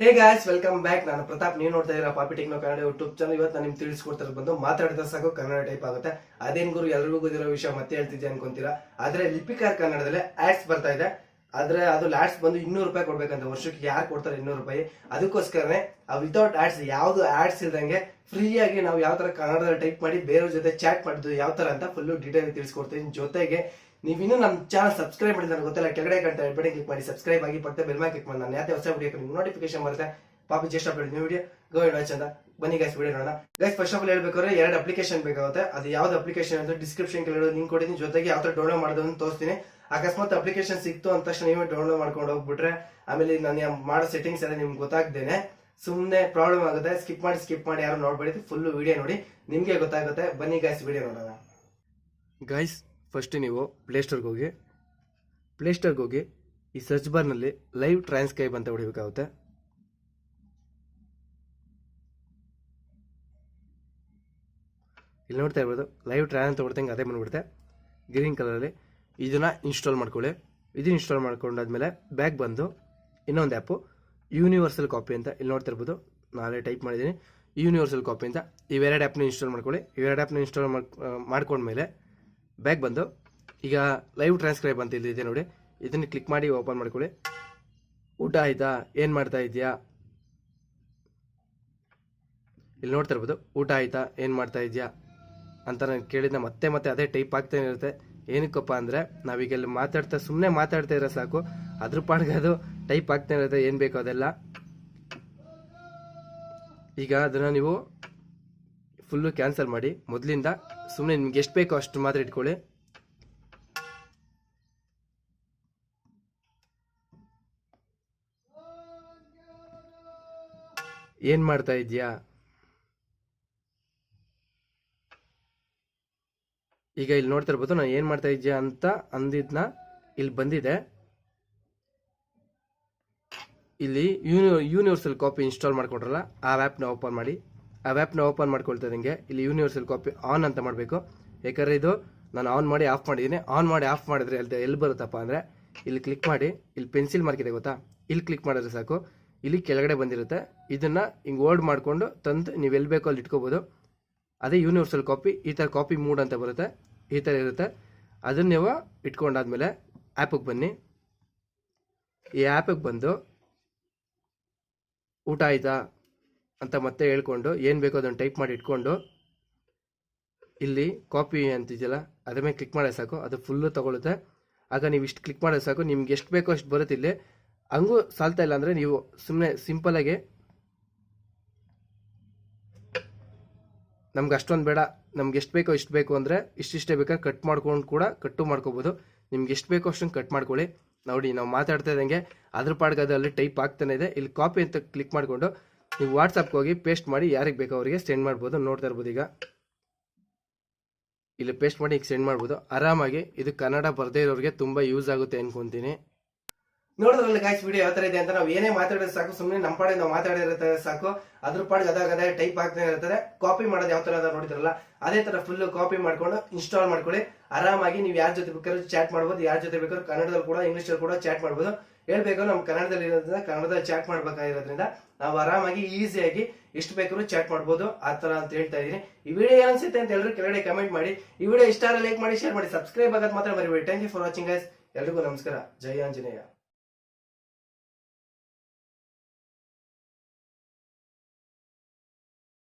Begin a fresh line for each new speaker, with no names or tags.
Hey guys welcome back ನಾನು ಪ್ರತಾಪ್. ನೀವು ನೋಡ್ತಾ ಇದ್ದೀರಾ ಪಾಪಿ ಟೆಕ್ನೋ ಕನ್ನಡ ಯೂಟ್ಯೂಬ್ ಚಾನಲ್ ಇವತ್ತು ನಾನು ನಿಮ್ಗೆ ತಿಳಿಸ್ಕೊಡ್ತಾರೆ ಬಂದು ಮಾತಾಡಿದ ಸಾಕು, ಕನ್ನಡ ಟೈಪ್ ಆಗುತ್ತೆ. ಅದೇನ್ ಗುರು, ಎಲ್ರಿಗೂ ಗೊತ್ತಿರೋ ವಿಷಯ ಮತ್ತೆ ಹೇಳ್ತಿದ್ದೆ ಅನ್ಕೊಂತೀರಾ? ಆದ್ರೆ ಲಿಪಿಕಾರ್ ಕನ್ನಡದಲ್ಲಿ ಆಡ್ಸ್ ಬರ್ತಾ ಇದೆ. ಆದ್ರೆ ಅದು ಲಾಡ್ಸ್ ಬಂದು ಇನ್ನೂರು ರೂಪಾಯಿ ಕೊಡ್ಬೇಕಂತ, ವರ್ಷಕ್ಕೆ ಯಾರು ಕೊಡ್ತಾರೆ ಇನ್ನೂರು ರೂಪಾಯಿ? ಅದಕ್ಕೋಸ್ಕರನೇ ಆ ವಿತೌಟ್ ಆಡ್ಸ್ ಯಾವ್ದು ಆಡ್ಸ್ ಇಲ್ದಂಗೆ ಫ್ರೀಯಾಗಿ ನಾವು ಯಾವ ತರ ಕನ್ನಡದಲ್ಲಿ ಟೈಪ್ ಮಾಡಿ ಬೇರೆಯವ್ರ ಜೊತೆ ಚಾಟ್ ಮಾಡಿದ್ದು ಯಾವ ತರ ಅಂತ ಫುಲ್ ಡೀಟೇಲ್ ತಿಳಿಸ್ಕೊಡ್ತೀನಿ. ಜೊತೆಗೆ ನೀವು ಇನ್ನೂ ನಮ್ಮ ಚಾನಲ್ ಸಬ್ಸ್ಕ್ರೈಬ್ ಮಾಡಿದ್ರೆ ಗೊತ್ತಿಲ್ಲ, ಕೆಳಗಡೆ ಕಂಟ ಬಟನ್ ಕ್ಲಿಕ್ ಮಾಡಿ ಸಬ್ಸ್ಕ್ರೈಬ್ ಆಗಿ ಪಕ್ಕ ಬೆಲ್ ಕ್ಲಿಕ್ ಮಾಡಿ. ನಾನು ಯಾವ್ದೇ ಹೊಸ ವಿಡಿಯೋ ನಿಮ್ಗೆ ನೋಟಿಫಿಕೇಶನ್ ಬರುತ್ತೆ. ಪಾಪಿ just upload new video go watch ಚಂದ ಬನ್ನಿ ಗೈಸ್ ವಿಡಿಯೋ ನೋಡೋಣ. ಗೈಸ್ ಫಸ್ಟ್ ಆಫ್ ಆಲ್ ಹೇಳ್ಬೇಕಾದ್ರೆ ಎರಡು ಅಪ್ಲಿಕೇಶನ್ ಬೇಕಾಗುತ್ತೆ. ಅದು ಯಾವ್ದು ಅಪ್ಲಿಕೇಶನ್ ಅಂತ ಡಿಸ್ಕ್ರಿಪ್ಷನ್ ಕೆಳಗಡೆ ಲಿಂಕ್ ಕೊಟ್ಟಿದ್ದೀನಿ ಜೊತೆಗೆ ಯಾವ ಡೌನ್ಲೋಡ್ ಮಾಡೋದು ಅಂತ ತೋರಿಸ್ತೀನಿ. ಅಕಸ್ಮಾತ್ ಅಪ್ಲಿಕೇಶನ್ ಸಿಕ್ತು ಅಂತ ತಕ್ಷಣ ನೀವೇ ಡೌನ್ಲೋಡ್ ಮಾಡ್ಕೊಂಡು ಹೋಗ್ಬಿಟ್ರೆ, ಆಮೇಲೆ ನಾನು ಮಾಡೋ ಸೆಟ್ಟಿಂಗ್ಸ್ ಎಲ್ಲ ನಿಮ್ಗೆ ಗೊತ್ತಾಗ್ದೇನೆ. ಸುಮ್ಮನೆ ಪ್ರಾಬ್ಲಮ್ ಆಗುತ್ತೆ. ಸ್ಕಿಪ್ ಮಾಡಿ ಸ್ಕಿಪ್ ಮಾಡಿ ಯಾರು ನೋಡ್ಬೇಡಿ. ಫುಲ್ ವಿಡಿಯೋ ನೋಡಿ. ನಿಮಗೆ ಗೊತ್ತಾಗುತ್ತೆ. ಬನ್ನಿ ಗೈಸ್ ವಿಡಿಯೋ ನೋಡೋಣ. ಗೈಸ್ ಫಸ್ಟ್ ನೀವು ಪ್ಲೇಸ್ಟೋರ್ಗೆ ಹೋಗಿ ಪ್ಲೇಸ್ಟೋರ್ಗೆ ಹೋಗಿ ಈ ಸರ್ಚ್ ಬಾರ್ನಲ್ಲಿ ಲೈವ್ ಟ್ರಾನ್ಸ್ಕ್ರೈಬ್ ಅಂತ ಹೊಡಿಬೇಕಾಗುತ್ತೆ. ಇಲ್ಲಿ ನೋಡ್ತಾ ಇರ್ಬೋದು ಲೈವ್ ಟ್ರಾನ್ ಅಂತ ಹೊಡ್ತಂಗೆ ಅದೇ ಬಂದುಬಿಡುತ್ತೆ. ಗ್ರೀನ್ ಕಲರಲ್ಲಿ ಇದನ್ನು ಇನ್ಸ್ಟಾಲ್ ಮಾಡ್ಕೊಳ್ಳಿ. ಇದನ್ನು ಇನ್ಸ್ಟಾಲ್ ಮಾಡ್ಕೊಂಡಾದ್ಮೇಲೆ ಬ್ಯಾಗ್ ಬಂದು ಇನ್ನೊಂದು ಆ್ಯಪು ಯೂನಿವರ್ಸಲ್ ಕಾಪಿ ಅಂತ ಇಲ್ಲಿ ನೋಡ್ತಾ ಇರ್ಬೋದು. ನಾಳೆ ಟೈಪ್ ಮಾಡಿದ್ದೀನಿ. ಯೂನಿವರ್ಸಲ್ ಕಾಪಿ ಅಂತ ಇವೆರಡು ಆ್ಯಪ್ನ ಇನ್ಸ್ಟಾಲ್ ಮಾಡ್ಕೊಳ್ಳಿ. ಇವೆರಡು ಆ್ಯಪ್ನ ಇನ್ಸ್ಟಾಲ್ ಮಾಡ್ಕೊಂಡ್ಮೇಲೆ ಬ್ಯಾಗ್ ಬಂದು, ಈಗ ಲೈವ್ ಟ್ರಾನ್ಸ್ಕ್ರೈಬ್ ಅಂತ ಇಲ್ಲಿದೆ ನೋಡಿ. ಇದನ್ನು ಕ್ಲಿಕ್ ಮಾಡಿ ಓಪನ್ ಮಾಡ್ಕೊಳ್ಳಿ. ಊಟ ಆಯ್ತಾ? ಏನು ಮಾಡ್ತಾ ಇದೆಯಾ ಇಲ್ಲಿ ನೋಡ್ತಾ ಇರ್ಬೋದು, ಊಟ ಆಯ್ತಾ? ಏನು ಮಾಡ್ತಾ ಇದೆಯಾ ಅಂತ ನಾನು ಕೇಳಿದ ಮತ್ತೆ ಮತ್ತೆ ಅದೇ ಟೈಪ್ ಆಗ್ತಾನೆ ಇರುತ್ತೆ. ಏನಕ್ಕಪ್ಪ ಅಂದರೆ ನಾವೀಗ ಇಲ್ಲಿ ಮಾತಾಡ್ತಾ ಸುಮ್ಮನೆ ಮಾತಾಡ್ತಾ ಇರೋ ಸಾಕು. ಅದ್ರ ಪಾಡ್ಗೆ ಅದು ಟೈಪ್ ಆಗ್ತಾನೆ ಇರುತ್ತೆ. ಏನು ಬೇಕೋ ಅದೆಲ್ಲ. ಈಗ ಅದನ್ನು ನೀವು ಫುಲ್ಲು ಕ್ಯಾನ್ಸಲ್ ಮಾಡಿ. ಮೊದಲಿಂದ ಸುಮ್ಮನೆ ನಿಮ್ಗೆ ಎಷ್ಟು ಬೇಕೋ ಅಷ್ಟು ಮಾತ್ರ ಇಟ್ಕೊಳ್ಳಿ. ಏನ್ ಮಾಡ್ತಾ ಇದೆಯಾ ಈಗ ಇಲ್ಲಿ ನೋಡ್ತಾ ಇರ್ಬೋದು ನಾನು ಏನು ಮಾಡ್ತಾ ಇದೆಯಾ ಅಂತ ಅಂದಿದ್ನ ಇಲ್ಲಿ ಬಂದಿದೆ. ಇಲ್ಲಿ ಯೂನಿ, ಯೂನಿವರ್ಸಲ್ ಕಾಪಿ ಇನ್ಸ್ಟಾಲ್ ಮಾಡ್ಕೊಂಡ್ರಲ್ಲ ಆ ಆ್ಯಪ್ನ ಓಪನ್ ಮಾಡಿ. ಆ ವ್ಯಾಪ್ನ ಓಪನ್ ಮಾಡ್ಕೊಳ್ತಾ ಇದ್ದಂಗೆ ಇಲ್ಲಿ ಯೂನಿವರ್ಸಲ್ ಕಾಪಿ ಆನ್ ಅಂತ ಮಾಡಬೇಕು. ಯಾಕಂದರೆ ಇದು ನಾನು ಆನ್ ಮಾಡಿ ಆಫ್ ಮಾಡಿದ್ದೀನಿ. ಆನ್ ಮಾಡಿ ಆಫ್ ಮಾಡಿದ್ರೆ ಎಲ್ಲಿ ಎಲ್ಲಿ ಬರುತ್ತಪ್ಪ ಅಂದರೆ ಇಲ್ಲಿ ಕ್ಲಿಕ್ ಮಾಡಿ, ಇಲ್ಲಿ ಪೆನ್ಸಿಲ್ ಮಾರ್ಕ್ ಇದೆ ಗೊತ್ತಾ? ಇಲ್ಲಿ ಕ್ಲಿಕ್ ಮಾಡಿದ್ರೆ ಸಾಕು. ಇಲ್ಲಿ ಕೆಳಗಡೆ ಬಂದಿರುತ್ತೆ. ಇದನ್ನು ಹಿಂಗೆ ಓಲ್ಡ್ ಮಾಡಿಕೊಂಡು ತಂದು ನೀವು ಎಲ್ಲಿ ಬೇಕೋ ಅಲ್ಲಿ ಇಟ್ಕೋಬೋದು. ಅದೇ ಯೂನಿವರ್ಸಲ್ ಕಾಪಿ ಈ ಥರ ಕಾಪಿ ಮೂಡ್ ಅಂತ ಬರುತ್ತೆ. ಈ ಥರ ಇರುತ್ತೆ. ಅದನ್ನು ನೀವು ಇಟ್ಕೊಂಡಾದ್ಮೇಲೆ ಆ್ಯಪಿಗೆ ಬನ್ನಿ. ಈ ಆ್ಯಪಿಗೆ ಬಂದು ಊಟ ಆಯ್ತಾ? ಅಂತ ಮತ್ತೆ ಹೇಳ್ಕೊಂಡು ಏನು ಬೇಕೋ ಅದನ್ನು ಟೈಪ್ ಮಾಡಿ ಇಟ್ಕೊಂಡು ಇಲ್ಲಿ ಕಾಪಿ ಅಂತಿದೆಯಲ್ಲ, ಅದ್ರ ಮೇಲೆ ಕ್ಲಿಕ್ ಮಾಡೋ ಸಾಕು, ಅದು ಫುಲ್ಲು ತೊಗೊಳುತ್ತೆ. ಆಗ ನೀವು ಇಷ್ಟು ಕ್ಲಿಕ್ ಮಾಡೋ ಸಾಕು, ನಿಮ್ಗೆ ಎಷ್ಟು ಬೇಕೋ ಅಷ್ಟು ಬರುತ್ತೆ ಹಂಗೂ ಸಾಲ್ತಾ ಇಲ್ಲ ಅಂದರೆ ನೀವು ಸುಮ್ಮನೆ ಸಿಂಪಲಾಗಿ ನಮ್ಗೆ ಅಷ್ಟೊಂದು ಬೇಡ, ನಮ್ಗೆ ಎಷ್ಟು ಬೇಕೋ ಇಷ್ಟು ಬೇಕು ಅಂದರೆ ಇಷ್ಟಿಷ್ಟೇ ಬೇಕಾದ್ರೆ ಕಟ್ ಮಾಡ್ಕೊಂಡು ಕೂಡ ಕಟ್ಟು ಮಾಡ್ಕೋಬೋದು. ನಿಮ್ಗೆ ಎಷ್ಟು ಬೇಕೋ ಅಷ್ಟೊಂದು ಕಟ್ ಮಾಡ್ಕೊಳ್ಳಿ. ನೋಡಿ, ನಾವು ಮಾತಾಡ್ತಾ ಇದ್ದಂಗೆ ಅದ್ರ ಪಾಡ್ಗೆ ಅದು ಅಲ್ಲಿ ಟೈಪ್ ಆಗ್ತಾನೆ ಇದೆ. ಇಲ್ಲಿ ಕಾಪಿ ಅಂತ ಕ್ಲಿಕ್ ಮಾಡಿಕೊಂಡು ನೀವು ವಾಟ್ಸಪ್ಗೆ ಹೋಗಿ ಪೇಸ್ಟ್ ಮಾಡಿ ಯಾರಿಗೆ ಬೇಕೋ ಅವರಿಗೆ ಸೆಂಡ್ ಮಾಡ್ಬೋದು, ನೋಡ್ತಾ ಇರ್ಬೋದು ಈಗ. ಇಲ್ಲಿ ಪೇಸ್ಟ್ ಮಾಡಿ ಈಗ ಸೆಂಡ್ ಮಾಡ್ಬೋದು. ಆರಾಮಾಗಿ ಇದು ಕನ್ನಡ ಬರದೇ ಇರೋರಿಗೆ ತುಂಬ ಯೂಸ್ ಆಗುತ್ತೆ ಅನ್ಕೊಂತೀನಿ. ನೋಡಿದ್ರಲ್ಲ ಗಾಯ್ಸ್ ವಿಡಿಯೋ ಯಾವ ತರ ಇದೆ ಅಂತ ನಾವು ಏನೇ ಮಾತಾಡಿದ್ರೆ ಸಾಕು ಸುಮ್ಮನೆ ನಮ್ಮ ಪಾಡಿಗೆ ನಾವು ಮಾತಾಡಿರುತ್ತೆ ಸಾಕು. ಅದ್ರ ಪಾಡಿಗೆ ಅದಾಗ ಅದೇ ಟೈಪ್ ಆಗ್ತಾ ಇರ್ತದೆ ಕಾಪಿ ಮಾಡೋದು ಯಾವ ತರ ನೋಡಿದ್ರಲ್ಲ, ಅದೇ ತರ ಫುಲ್ ಕಾಪಿ ಮಾಡ್ಕೊಂಡು ಇನ್ಸ್ಟಾಲ್ ಮಾಡ್ಕೊಳ್ಳಿ. ಆರಾಮಾಗಿ ನೀವು ಯಾರ ಜೊತೆ ಬೇಕಾದ್ರೂ ಚಾಟ್ ಮಾಡ್ಬೋದು, ಯಾರ ಜೊತೆ ಬೇಕಾದ್ರೂ ಕನ್ನಡದಲ್ಲಿ ಕೂಡ ಇಂಗ್ಲೀಷಲ್ಲಿ ಕೂಡ ಚಾಟ್ ಮಾಡ್ಬೋದು. ಹೇಳ್ಬೇಕು ನಮ್ಮ ಕನ್ನಡದಲ್ಲಿ ಇರೋದ್ರಿಂದ ಕನ್ನಡದಲ್ಲಿ ಚಾಟ್ ಮಾಡ್ಬೇಕಾಗಿರೋದ್ರಿಂದ ನಾವು ಆರಾಮಾಗಿ ಈಸಿಯಾಗಿ ಎಷ್ಟು ಬೇಕಾದ್ರೂ ಚಾಟ್ ಮಾಡ್ಬೋದು. ಆ ತರ ಅಂತ ಹೇಳ್ತಾ ಇದೀನಿ ಈ ವಿಡಿಯೋ ಅನ್ಸುತ್ತೆ ಅಂತ ಹೇಳಿದ್ರೆ ಕೆಳಗಡೆ ಕಮೆಂಟ್ ಮಾಡಿ. ಈ ವಿಡಿಯೋ ಇಷ್ಟ ಲೈಕ್ ಮಾಡಿ ಶೇರ್ ಮಾಡಿ. ಸಬ್ಸ್ಕ್ರೈಬ್ ಆಗೋದು ಮಾತ್ರ ಮರಿಬೇಡಿ. Thank you for watching guys ಎಲ್ರಿಗೂ ನಮಸ್ಕಾರ. ಜೈ ಆಂಜನೇಯ.